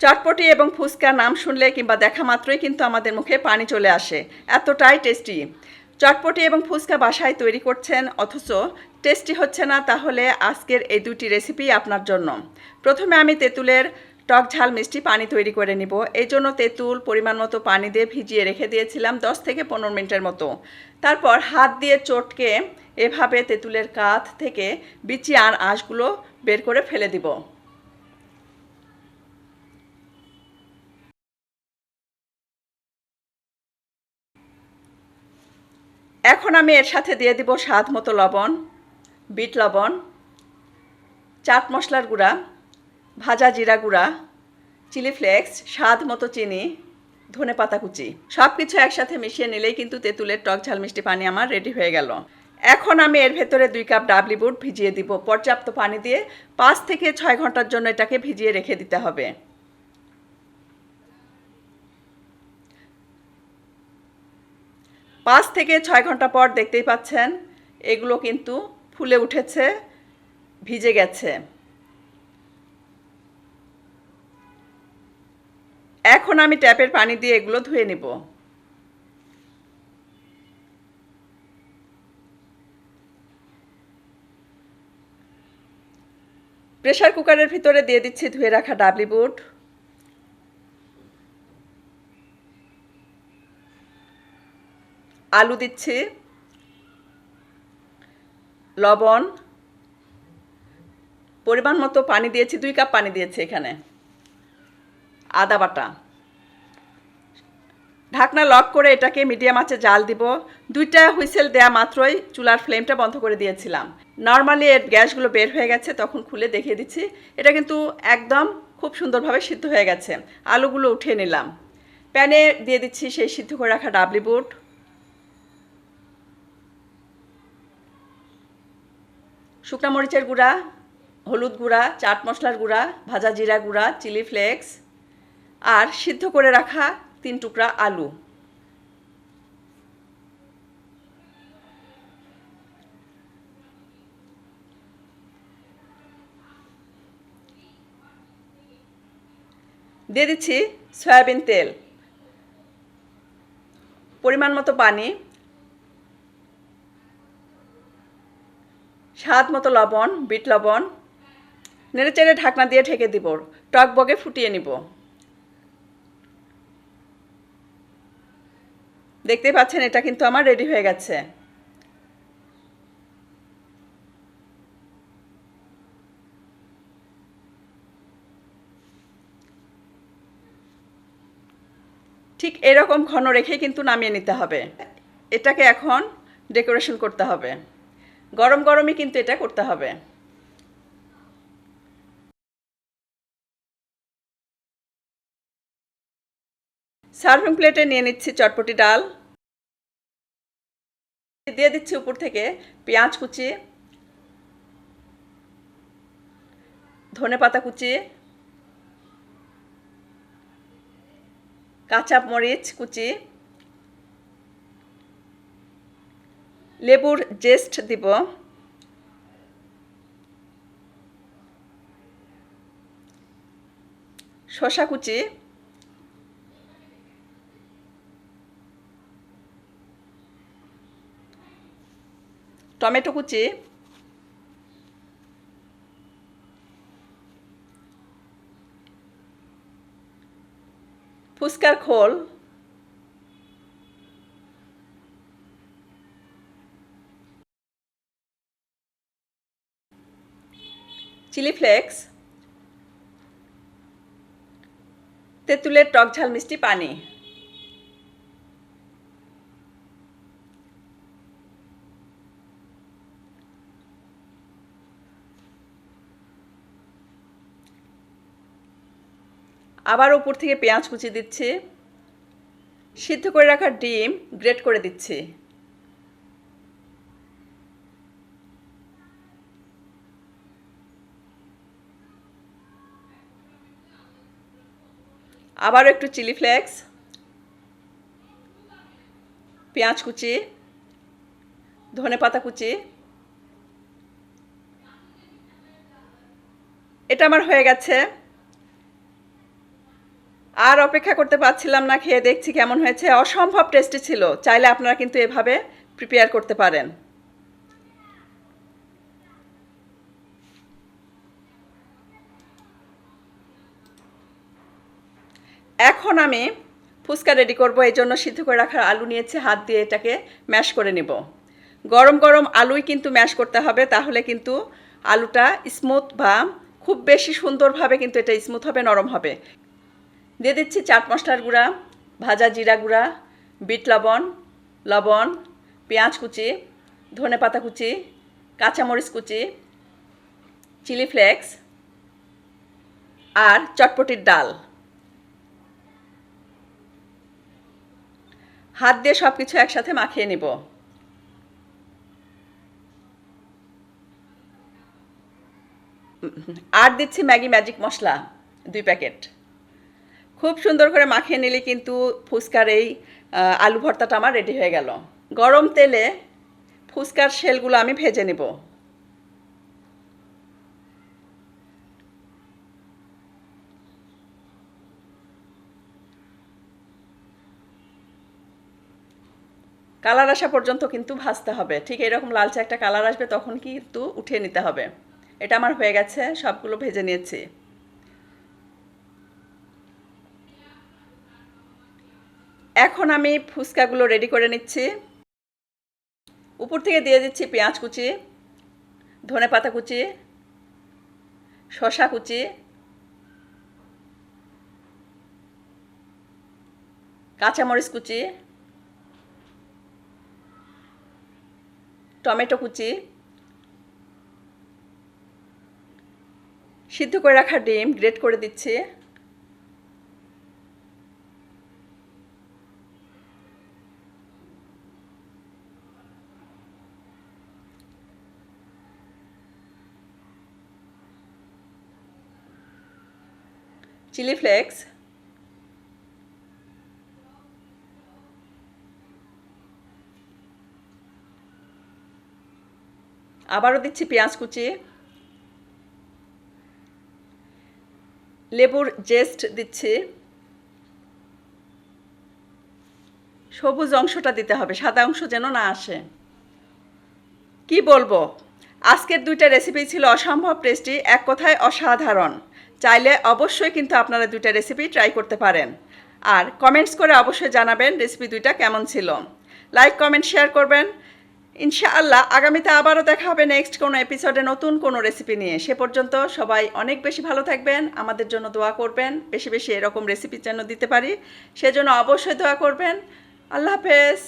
চটপটি এবং ফুচকার নাম শুনলে কিংবা দেখা মাত্রই কিন্তু আমাদের মুখে পানি চলে আসে। এতটাই টেস্টি। চটপটি এবং ফুচকা বাসায় তৈরি করছেন, অথচ টেস্টি হচ্ছে না, তাহলে আজকের এই দুটি রেসিপি আপনার জন্য। প্রথমে আমি তেঁতুলের টক ঝাল মিষ্টি পানি তৈরি করে নিব। এই জন্য তেঁতুল পরিমাণ মতো পানি দিয়ে ভিজিয়ে রেখে দিয়েছিলাম দশ থেকে পনেরো মিনিটের মতো। তারপর হাত দিয়ে চটকে এভাবে তেঁতুলের কাঠ থেকে বিচি আর আঁশগুলো বের করে ফেলে দিব। এখন আমি এর সাথে দিয়ে দিব স্বাদ মতো লবণ, বিট লবণ, চাট মশলার গুঁড়া, ভাজা জিরা গুঁড়া, চিলি ফ্লেক্স, স্বাদ মতো চিনি, ধনে পাতা কুচি। সব কিছু একসাথে মিশিয়ে নিলেই কিন্তু তেঁতুলের টক ঝাল মিষ্টি পানি আমার রেডি হয়ে গেল। এখন আমি এর ভেতরে দুই কাপ ডাবলি বুট ভিজিয়ে দিব। পর্যাপ্ত পানি দিয়ে পাঁচ থেকে ছয় ঘণ্টার জন্য এটাকে ভিজিয়ে রেখে দিতে হবে। পাঁচ থেকে ছয় ঘণ্টা পর দেখতেই পাচ্ছেন, এগুলো কিন্তু ফুলে উঠেছে, ভিজে গেছে। এখন আমি ট্যাপের পানি দিয়ে এগুলো ধুয়ে নিব। প্রেশার কুকারের ভিতরে দিয়ে দিচ্ছি ধুয়ে রাখা ডাবলি বুট। আলু দিচ্ছি, লবণ, পরিমাণ মতো পানি দিয়েছি, দুই কাপ পানি দিয়েছি এখানে। আদা বাটা। ঢাকনা লক করে এটাকে মিডিয়াম আঁচে জাল দিব। দুইটা হুইসেল দেয়া মাত্রই চুলার ফ্লেমটা বন্ধ করে দিয়েছিলাম। নর্মালি এর গ্যাসগুলো বের হয়ে গেছে, তখন খুলে দেখিয়ে দিচ্ছি। এটা কিন্তু একদম খুব সুন্দরভাবে সিদ্ধ হয়ে গেছে। আলুগুলো উঠিয়ে নিলাম। প্যানে দিয়ে দিচ্ছি সেই সিদ্ধ করে রাখা ডাবলি বুট। শুকনা মরিচের গুঁড়া, হলুদ গুঁড়া, চাট মশলার গুঁড়া, ভাজা জিরা গুঁড়া, চিলি ফ্লেক্স, আর সিদ্ধ করে রাখা তিন টুকরা আলু। দিয়ে দিচ্ছি সয়াবিন তেল। পরিমাণ মতো পানি। স্বাদ মতো লবণ, বিট লবণ নেড়ে চেড়ে ঢাকনা দিয়ে ঢেকে দিব। টক বগে ফুটিয়ে নিব। দেখতেই পাচ্ছেন, এটা কিন্তু আমার রেডি হয়ে গেছে। ঠিক এরকম ঘন রেখে কিন্তু নামিয়ে নিতে হবে। এটাকে এখন ডেকোরেশন করতে হবে। গরম গরমই কিন্তু এটা করতে হবে। সার্ভিং প্লেটে নিয়ে নিচ্ছি চটপটি ডাল। দিয়ে দিচ্ছি উপর থেকে পেঁয়াজ কুচি, ধনে পাতা কুচি, কাঁচা মরিচ কুচি। লেবুর জেস্ট দিব। শশা কুচি। টমেটো কুচি। ফুচকার খোল। চিলি ফ্লেক্স, তেঁতুলের টক ঝাল মিষ্টি পানি, আবার উপর থেকে পেঁয়াজ কুচি দিচ্ছি, সিদ্ধ করে রাখা ডিম গ্রেট করে দিচ্ছি। আবারও একটু চিলি ফ্লেক্স, পেঁয়াজ কুচি, ধনে পাতা কুচি। এটা আমার হয়ে গেছে। আর অপেক্ষা করতে পারছিলাম না, খেয়ে দেখছি কেমন হয়েছে। অসম্ভব টেস্টি ছিল, চাইলে আপনারা কিন্তু এভাবে প্রিপেয়ার করতে পারেন। এখন আমি ফুচকা রেডি করব, এই জন্য সিদ্ধ করে রাখার আলু নিয়েছি, হাত দিয়ে এটাকে ম্যাশ করে নেব। গরম গরম আলুই কিন্তু ম্যাশ করতে হবে, তাহলে কিন্তু আলুটা স্মুথ বা খুব বেশি সুন্দরভাবে কিন্তু এটা স্মুথ হবে, নরম হবে। দিয়ে দিচ্ছি চাট মশলার গুঁড়া, ভাজা জিরা গুঁড়া, বিট লবণ লবণ, পেঁয়াজ কুচি, ধনে পাতা কুচি, কাঁচামরিচ কুচি, চিলি ফ্লেক্স, আর চটপটির ডাল। হাত দিয়ে সব কিছু একসাথে মাখিয়ে নিব। আর দিচ্ছি ম্যাগি ম্যাজিক মশলা, দুই প্যাকেট। খুব সুন্দর করে মাখিয়ে নিলে কিন্তু ফুচকার এই, আলু ভর্তাটা আমার রেডি হয়ে গেল। গরম তেলে ফুচকার শেলগুলো আমি ভেজে নেব। কালার আসা পর্যন্ত কিন্তু ভাজতে হবে। ঠিক এরকম লালচে একটা কালার আসবে তখন কিন্তু উঠিয়ে নিতে হবে। এটা আমার হয়ে গেছে, সবগুলো ভেজে নিয়েছি। এখন আমি ফুচকাগুলো রেডি করে নিচ্ছি। উপর থেকে দিয়ে দিচ্ছি পেঁয়াজ কুচি, ধনে পাতা কুচি শশা কুচি, কাঁচামরিচ কুচি টমেটো কুচি সিদ্ধ করে রাখা ডিম গ্রেট করে দিচ্ছি। চিলি ফ্লেক্স আবারও দিচ্ছি পেঁয়াজ কুচি। লেবুর জেস্ট দিচ্ছি। সবুজ অংশটা দিতে হবে, সাদা অংশ যেন না আসে। কি বলব? আজকের দুইটা রেসিপি ছিল অসম্ভব টেস্টি এক কথায় অসাধারণ। চাইলে অবশ্যই কিন্তু আপনারা দুইটা রেসিপি ট্রাই করতে পারেন। আর কমেন্টস করে অবশ্যই জানাবেন রেসিপি দুইটা কেমন ছিল। লাইক কমেন্ট শেয়ার করবেন। ইনশাআল্লাহ আগামীতে আবারও দেখা হবে নেক্সট কোনো এপিসোডে নতুন কোনো রেসিপি নিয়ে। সে পর্যন্ত সবাই অনেক বেশি ভালো থাকবেন, আমাদের জন্য দোয়া করবেন, বেশি বেশি এরকম রেসিপি যেন দিতে পারি, সেজন্য অবশ্যই দোয়া করবেন। আল্লাহ হাফেজ।